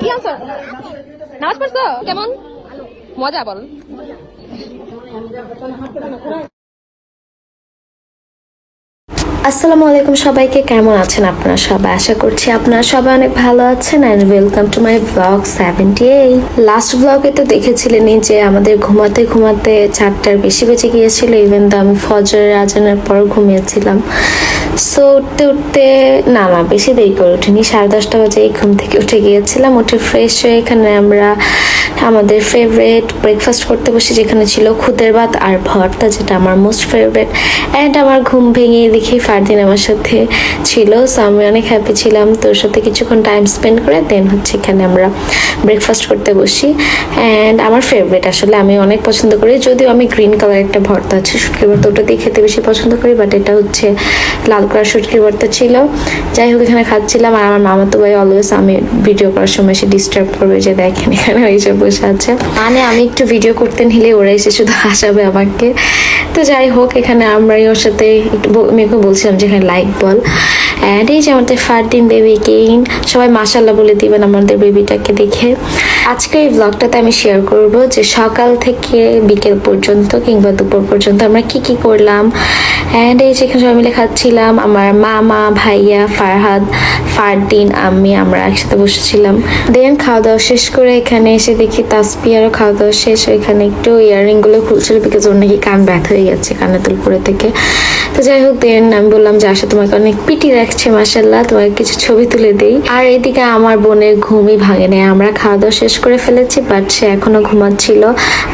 কি আনছো নামাজ পড়ছো? কেমন? মজা বল আসসালামু আলাইকুম সবাইকে, কেমন আছেন আপনারা সবাই? আশা করছি আপনারা সবাই অনেক ভালো আছেন and welcome to my vlog seventy eight last ব্লগে তো দেখেছিলেনই যে আমাদের ঘুমাতে ঘুমাতে চারটার বেশি বেজে গিয়েছিল ইভেন তো আমি ফজরের আজানের পর ঘুমিয়েছিলাম। সো উঠতে উঠতে, না না, বেশি দেরি করে উঠিনি। সাড়ে দশটা বাজে ঘুম থেকে উঠে গিয়েছিলাম। উঠে ফ্রেশ হয়ে এখানে আমরা আমাদের ফেভারেট ব্রেকফাস্ট করতে বসে, যেখানে ছিল খুদের ভাত আর ভর্তা, যেটা আমার মোস্ট ফেভারেট অ্যান্ড আমার ঘুম ভেঙে দেখি ফারদিন আমার সাথে ছিল। সো আমি অনেক হ্যাপি ছিলাম তোর সাথে কিছুক্ষণ টাইম স্পেন্ড করে দেন হচ্ছে এখানে আমরা ব্রেকফাস্ট করতে বসি। অ্যান্ড আমার ফেভারিট আসলে আমি অনেক পছন্দ করি, যদিও আমি গ্রিন কালার একটা ভর্তা আছে। শুটকি ভর্তা ওটা দিয়ে খেতে বেশি পছন্দ করি বাট এটা হচ্ছে লাল করা শুটকি ভর্তা ছিল। যাই হোক, এখানে খাচ্ছিলাম আর আমার মামা তো ভাই অলওয়েজ আমি ভিডিও করার সময় সে ডিস্টার্ব করবে যে দেখেন এখানে এসে বসে আছে। মানে আমি একটু ভিডিও করতে নিলে ওরা এসে শুধু হাসাবে আমাকে। তো যাই হোক, এখানে আমরা ওর সাথে একটু আমি বলছিলাম যে এখানে লাইক বল। অ্যান্ড এই যে আমাদের ফারদিন বেবি কেইন সবাই মাসাল্লাহ বলে দিবেন আমাদের বেবিটাকে দেখে। আজকে এই ব্লগটাতে আমি শেয়ার করব যে সকাল থেকে বিকেল পর্যন্ত কিংবা দুপুর পর্যন্ত আমরা কি কি করলাম অ্যান্ড এই যেখানে সবাই মিলে খাচ্ছিলাম, আমার মামা, ভাইয়া, ফারহাদ, ফারদিন, আমি, আমরা একসাথে বসেছিলাম। দেন খাওয়া দাওয়া শেষ করে এখানে এসে দেখি তাসপিয়ারও খাওয়া দাওয়া শেষ, এখানে একটু ইয়াররিংগুলো খুলছিল বিকজ ওর নাকি কান ব্যথা হয়ে গেছে কানে তুলপুরে থেকে। তো যাই হোক দেন আমি বললাম যে আসা তোমাকে অনেক পিটি রাখছে মাসাল্লাহ তোমাকে কিছু ছবি তুলে দেই। আর এদিকে আমার বোনের ঘুমই ভাঙে নেয় আমরা খাওয়া দাওয়া শেষ করে ফেলেছি বাট সে এখনও ঘুমাচ্ছিল।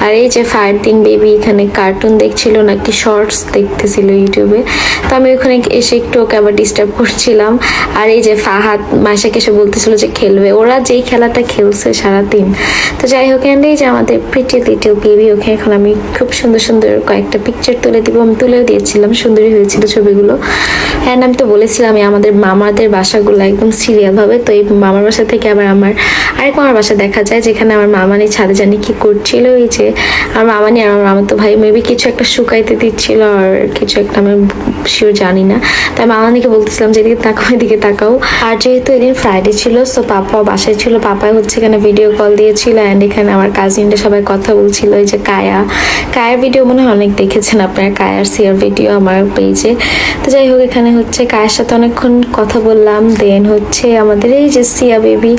আর এই যে ফায়ার দিন বেবি এখানে কার্টুন দেখছিল, নাকি শর্টস দেখতেছিল ইউটিউবে। তো আমি ওখানে এসে একটু ওকে আবার ডিস্টার্ব করছিলাম। আর এই যে ফাহাদ মাসাকে এসে বলতেছিল যে খেলবে। ওরা যেই খেলাটা খেলছে সারাদিন তো যাই হোক, and এই যে আমাদের প্রিটি লিটল বেবি ওকে এখন আমি খুব সুন্দর সুন্দর কয়েকটা পিকচার তুলে দিব। আমি তুলেও দিয়েছিলাম, সুন্দরই হয়েছিল ছবিগুলো। অ্যান্ড আমি তো বলেছিলাম আমাদের মামাদের বাসাগুলো একদম সিরিয়াল হবে তো এই মামার বাসা থেকে আবার আমার আরেক মামার বাসা দেখা যায় যেখানে আমার মামানি ছাদে জানি কি করছিল এই যে আমার মামানি আর আমার মামা তো ভাই মেবি কিছু একটা শুকাইতে দিচ্ছিল আর কিছু একটা আমি শিওর জানি না। তাই মামানিকে বলতেছিলাম যে এদিকে তাকাও এদিকে তাকাও। আর যেহেতু এদিন ফ্রাইডে ছিল সো পাপা বাসায় ছিল, পাপাই হচ্ছে এখানে ভিডিও কল দিয়েছিল অ্যান্ড এখানে আমার কাজিনরা সবাই কথা বলছিল এই যে কায়া। কায়ার ভিডিও মনে হয় অনেক দেখেছেন আপনারা, কায়ার সিয়ার ভিডিও আমার পেজে তো যাই হোক, এখানে হচ্ছে কায়ের সাথে অনেকক্ষণ কথা বললাম দেন হচ্ছে আমাদের এই যে সিয়া বেবি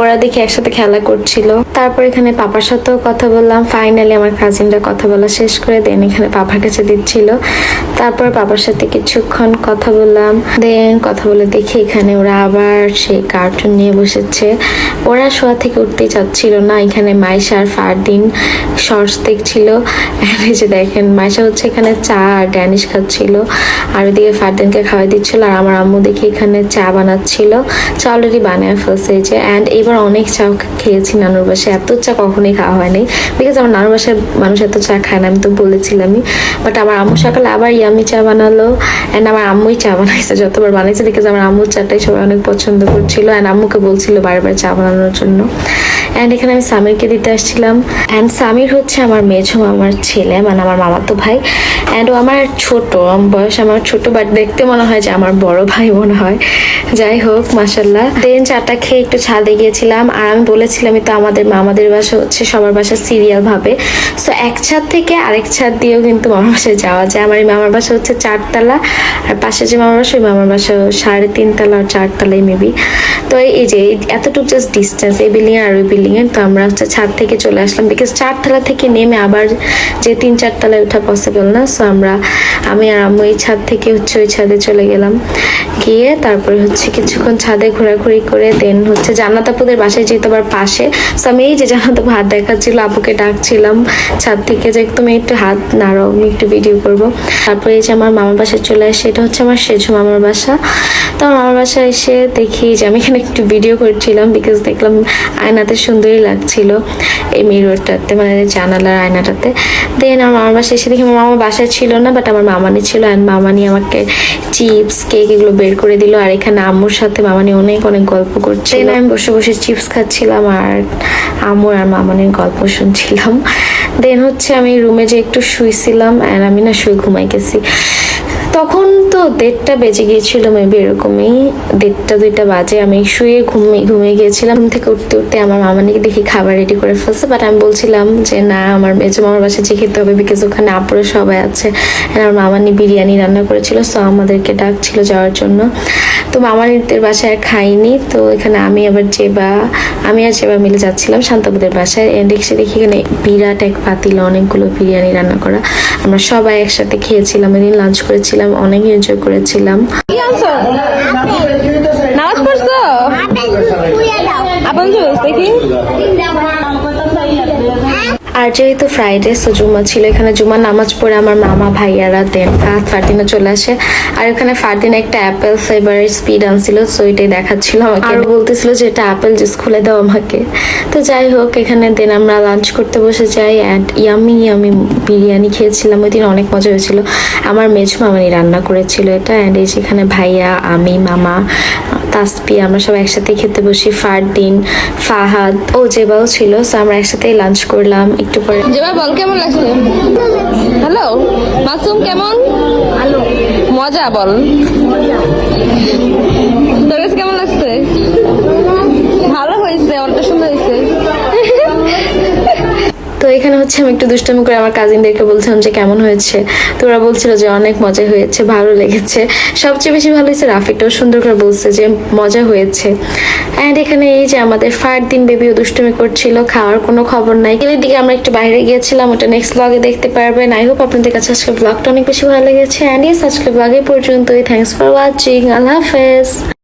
ওরা দেখে একসাথে খেলা করছিল তারপর এখানে পাপার সাথেও কথা বললাম। ফাইনালি আমার কাজিনরা কথা বলা শেষ করে দেন এখানে পাপার কাছে দিচ্ছিল। তারপর পাপার সাথে কিছুক্ষণ কথা বললাম। দেন কথা বলে দেখি এখানে ওরা আবার সেই কার্টুন নিয়ে বসেছে। ওরা শোয়া থেকে উঠতেই চাচ্ছিল না। এখানে মাইশা আর ফারদিন শর্টস দেখছিল। এই যে দেখেন, মাইশা হচ্ছে এখানে চা আর ড্যানিশ খাচ্ছিল। আর ওদিকে ফারদিনকে খাওয়াই দিচ্ছিল। আর আমার আম্মু দেখি এখানে চা বানাচ্ছিল। চা অলরেডি বানিয়ে ফেলছে যে। অ্যান্ড এবার অনেক চা খেয়েছি নানুর বাসায় এত চা কখনোই খাওয়া হয়নি। বিকজ আমার নানুর বাসায় মানুষ এত চা খায় না, আমি তো বলেছিলামই। বাট আমার আম্মু সকালে আবার ইয়ামি চা বানালো অ্যান্ড আমার আম্মুই চা বানাইছে, যতবার বানাইছে বিকজ আমার আম্মুর চাটাই সবাই অনেক পছন্দ করছিল অ্যান্ড আম্মুকে বলছিল বারবার চা বানানোর জন্য। অ্যান্ড এখানে আমি সামিরকে দিতে আসছিলাম। অ্যান্ড সামির হচ্ছে আমার মেঝো আমার ছেলে মানে আমার মামাতো ভাই। অ্যান্ড ও আমার ছোট বয়স আমার ছোট বাট দেখতে মনে হয় যে আমার বড় ভাই মনে হয়। যাই হোক মাসাল্লাহ দেন চাটা খেয়ে একটু ছাদে গিয়েছিলাম, আর আমি বলেছিলামই তো আমাদের মামাদের বাসা হচ্ছে সবার বাসা সিরিয়াল ভাবে। সো এক ছাদ থেকে আরেক ছাদ দিয়েও কিন্তু মামার বাসায় যাওয়া যায়। আমার এই মামার বাসা হচ্ছে চারতলা, আর পাশে যে মামার বাসা, ওই মামার বাসা সাড়ে তিনতলা আর চারতলাই মেবি তো এই যে এতটুকু জাস্ট ডিস্টেন্স এই বিল্ডিং আর ওই বিল্ডিং এর তো আমরা হচ্ছে ছাদ থেকে চলে আসলাম। বিকজ চারতলা থেকে নেমে আবার যে তিন চারতলায় ওঠা পসিবল না? সো আমরা, আমি আর আম্মু এই ছাদ থেকে হচ্ছে ওই ছাদে চলে গেলাম। গিয়ে তারপরে হচ্ছে কিছুক্ষণ ছাদে ঘোরাঘুরি করে দেন হচ্ছে জান্নাত আপুদের বাসায় যেহেতু আবার পাশে সো আমি এই যে জান্নাত আপু হাত দেখাচ্ছিল, আপুকে ডাকছিলাম। ছাদ থেকে যে তুমি একটু হাত নাড়াও আমি একটু ভিডিও করব। তারপরে এই যে আমার মামার বাসায় চলে আসে, এটা হচ্ছে আমার সেজু মামার বাসা। তো আমার মামার বাসায় এসে দেখি যে আমি এখানে একটু ভিডিও করছিলাম বিকজ দেখলাম আয়নাতে সুন্দরই লাগছিল এই মিররটাতে মানে জানালার আয়নাটাতে। দেন আমার মামার বাসায় এসে দেখি আমার মামার বাসায় ছিল না বাট আমার মামানি ছিল অ্যান্ড মামানি আমাকে চিপস কেক এগুলো বের করে দিল। আর এখানে আম্মুর সাথে মামানি অনেক অনেক গল্প করছে আমি বসে বসে চিপস খাচ্ছিলাম আর আম্মুর আর মামনের গল্প শুনছিলাম। দেন হচ্ছে আমি রুমে যে একটু শুয়েছিলাম আর আমি না শুয়ে ঘুমাই গেছি। তখন তো দেড়টা বেজে গিয়েছিল মেবি এরকমই। দেড়টা, দুইটা বাজে। আমি শুয়ে ঘুমিয়ে ঘুমিয়ে গিয়েছিলাম। ঘুম থেকে উঠতে উঠতে আমার মামানিকে দেখি খাবার রেডি করে ফেলছে বাট আমি বলছিলাম যে, না, আমার মেজো মামার বাসায় যে খেতে হবে বিকজ ওখানে আপুরে সবাই আছে। আমার মামানি বিরিয়ানি রান্না করেছিল সো আমাদেরকে ডাকছিল যাওয়ার জন্য। তো মামানিদের বাসায় আর খাইনি, তো এখানে আমি আবার জেবা, আমি আর জেবা মিলে যাচ্ছিলাম শান্তাবুদের বাসায়। এসে দেখি এখানে বিরাট এক পাতিল অনেকগুলো বিরিয়ানি রান্না করা। আমরা সবাই একসাথে খেয়েছিলাম, এদিন লাঞ্চ করেছিলাম। অনেক এনজয় করেছিলাম কি আনছো নামাজ পড়ছো আপন জুস দেখি আর যেহেতু ফ্রাইডে সো জুমা ছিল এখানে। জুমার নামাজ পড়ে আমার মামা ভাইয়ারা দেন ফাহাদ ফারদিনা চলে আসে। আর এখানে ফারদিনা একটা অ্যাপেল ফ্লেভারের স্পিড আনছিল সো এটাই দেখাচ্ছিল আমাকে। আর বলতেছিল যে এটা অ্যাপেল জুস খুলে দাও আমাকে। তো যাই হোক এখানে দেন আমরা লাঞ্চ করতে বসে যাই অ্যান্ড ইয়ামি ইয়ামি বিরিয়ানি খেয়েছিলাম। ওই দিন অনেক মজা হয়েছিল। আমার মেজ মামানি রান্না করেছিল এটা অ্যান্ড এই যেখানে ভাইয়া আমি মামা তাসপি আমরা সবাই একসাথে খেতে বসি ফারদিন ফাহাদ ও জেবাও ছিল সো আমরা একসাথে লাঞ্চ করলাম একটু পরে। জেবা বল কেমন লাগছে? হ্যালো? মাসুম কেমন? মজা বল। তোর কেমন লাগছে ভালো হয়েছে অনেকটা সুন্দর হয়েছে তো এখানে হচ্ছে আমি একটু দুষ্টামি করে আমার কাজিনদেরকে বলছিলাম যে কেমন হয়েছে। তো ওরা বলছিল যে অনেক মজা হয়েছে, ভালো লেগেছে। সবচেয়ে বেশি ভালো হয়েছে রাফিটাও সুন্দর করে বলছে যে মজা হয়েছে। অ্যান্ড এখানে এই যে আমাদের ফার দিন বেবিও দুষ্টুমি করছিল, খাওয়ার কোনো খবর নাই। এর দিকে আমরা একটু বাইরে গিয়েছিলাম, ওটা নেক্সট ব্লগে দেখতে পারবেন। আই হোপ আপনাদের কাছে আজকে ব্লগটা অনেক বেশি ভালো লেগেছে। অ্যান্ড ইয়েস আজকে ব্লগে পর্যন্তই। থ্যাংকস ফর ওয়াচিং আল্লাহ হাফেজ।